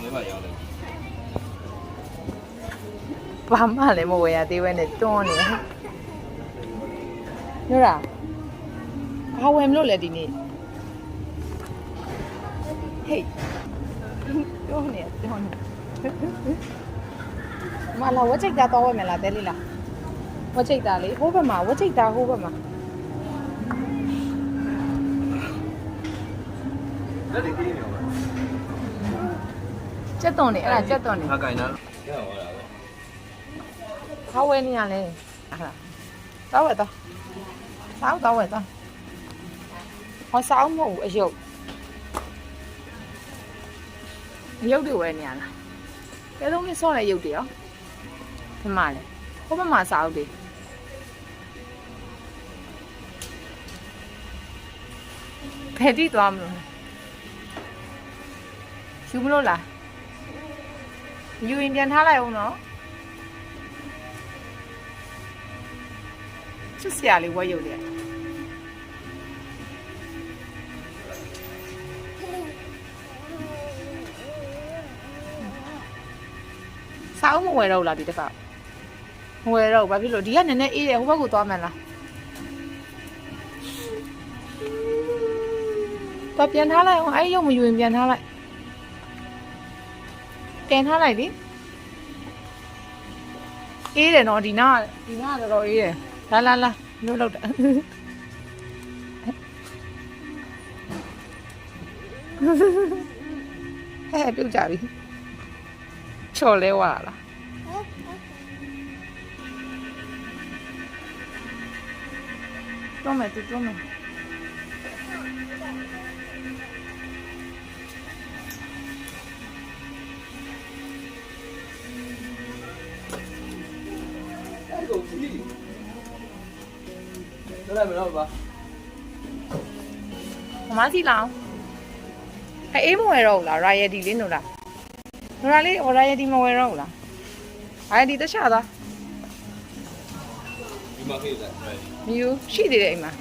င်ထဲမှာရောက်တယ်ဘာမှလည်းမဝယ်ရသေးပဲနဲ့တွန်းနေညရာဘာဝယ်မလို့လဲဒီနေ့ဟေးတွန်းနေတွန်းနေမလာဝချိတ်တာတော့ဝယ်မလားတဲလေးလားဝချိတ်တာလေဟိုးဘက်မှာဝချိတ်တာဟိုးဘက်မှာလက်တွေတင်းနေအောင် ကြက်သွန်နေအဲ့ဒါကြက်သွန်နေငါကင်တာရအောင်လာပဲဘာဝယ်နေရလဲအဲ့ဒါတော့ဝယ်တော့စောက်တော့ဝယ်တော့ဟောစောက်မဟုတ်ဘူးအယုတ်အယုတ်တွေဝယ်နေရလားကဲတော့နေစော့တဲ့ယုတ်တွေရောဒီမှာလေဟိုဘက်မှာစောက်တွေဖယ်တိသွားမလို့ယူမလို့လား ယူရင်ပြန်ထားလိုက်အောင်နော်ချစ်စရာလေးဝက်ရုပ်တယ်စာအုပ်မဝယ်တော့ဘူးလားဒီတစ်ခါမဝယ်တော့ဘူးဘာဖြစ်လို့ဒီကနည်းနည်းအေးတယ်ဟိုဘက်ကိုသွားမှန်းလားတော့ပြန်ထားလိုက်အောင်အဲ့ဒီရုပ်မယူရင်ပြန်ထားလိုက် ပြန်ထားလိုက်လေအေးတယ်နော်ဒီနားဒီနားကတော်တော်အေးတယ်လာလာလာလို့လောက်တာဟဲ့ပြုတ်ကြပြီချော်လဲဝါလားတော့မယ်တူတော့မယ် ကိုကြည့်တော့လည်းမတော့ပါမမစီလောင်အဲအေးမဝယ်တော့ဘူးလား royalty လေးနို့လားနို့လားလေး royalty မဝယ်တော့ဘူးလား royalty တခြားသားဒီမှာခေးလိုက်မယူရှိသေးတယ်အိမ်မှာ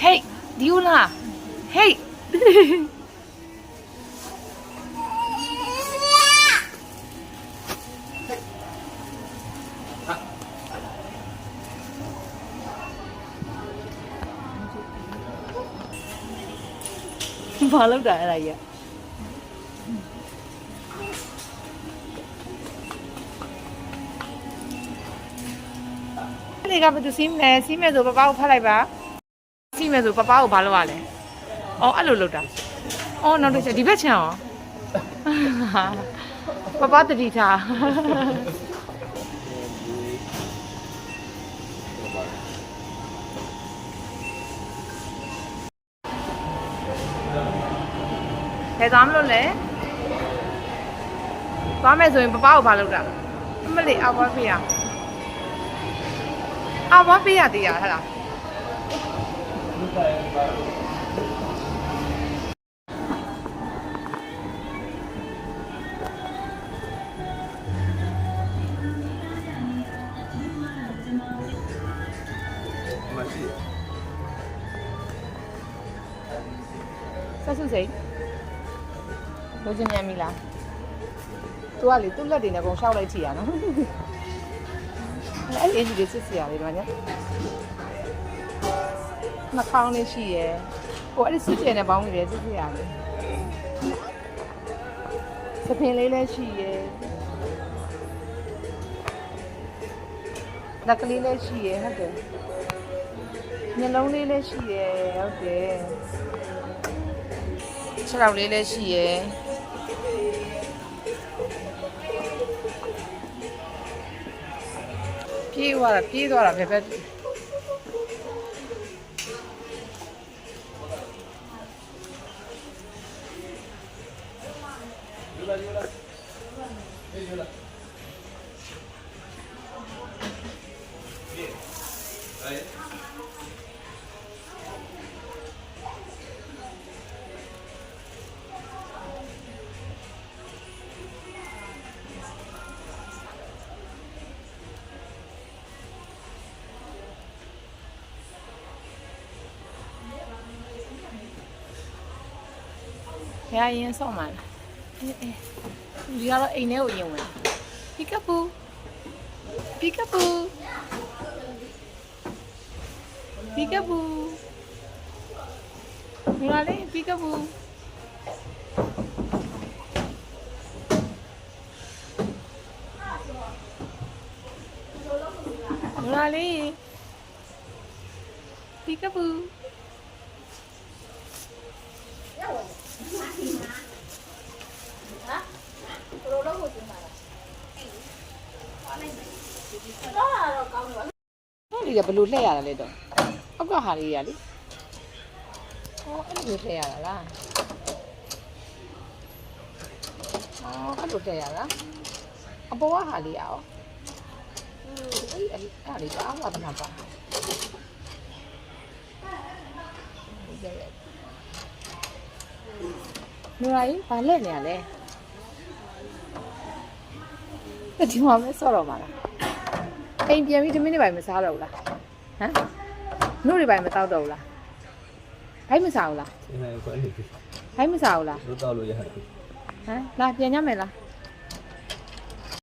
ဟေးဒီဦးလားဟေး ဘာလို့တာအဲ့ဒါကြီးလေကဘယ်သူစီးမယ်စီးမယ်ဆိုပပကိုဖတ်လိုက်ပါစီးမယ်ဆိုပပကိုဘာလုပ်ရလဲအော်အဲ့လိုလုပ်တာအော်နောက်တစ်ချက်ဒီဘက်ချင်အောင်ပပတတိထား ယ်သွားမလို့လဲသွားမယ်ဆိုရင်ပပကိုဘာလုပ်တာအမလေးအဘွားဖေးရအဘွားဖေးရတရားဟဲ့လားမရှိဆက်စုစိတ် လိုချင်မြန်ပြီလားသူကလေသူ့လက်တွေနဲ့ပုံရှောက်လိုက်ချီရနော်အဲ့ဒီအင်ဂျီလေးစစ်စီရလေးတော့ညနှာခေါင်းလေးရှိရယ်ဟိုအဲ့ဒီစစ်ကျယ်နဲ့ပေါင်းနေတယ်စစ်စီရလေးစပင်လေးလည်းရှိရယ်လက်ကလေးလည်းရှိရယ်ဟုတ်တယ်မျက်လုံးလေးလည်းရှိရယ်ဟုတ်တယ်ခြေထောက်လေးလည်းရှိရယ် 劈过了，劈多了，别别。的 ဘက်ဖះရင်ဆော့မှာလားအေးအေးဒီကတော့အိမ်ထဲကိုအရင်ဝင်ပီကပူပီကပူပီကပူမလာလေပီကပူမလာလေပီကပူ အဲ့ဒီကဘယ်လိုလှည့်ရတာလဲတော့အောက်ကဟာလေးရလေဟောအဲ့လိုလှည့်ရတာလားဟောအဲ့လိုလှည့်ရတာအပေါ်ကဟာလေးရအောင်အဲ့အဲ့အဲ့လေးပါဝါဒနာပါနူရိုင်းဘာလဲနေရလဲဒီမှာမဲဆော့တော့မှာလား အိမ်ပြန်ပြီးတမင်းတွေပိုင်မစားတော့ဘူးလားဟမ်နှုတ်တွေပိုင်မတောက်တော့ဘူးလားဘိုက်မစားဘူးလားအင်းဟဲ့ခွဲနေပြီဘိုက်မစားဘူးလားတို့တော့လို့ရတယ်ဟမ်လာပြန်ညမယ်လား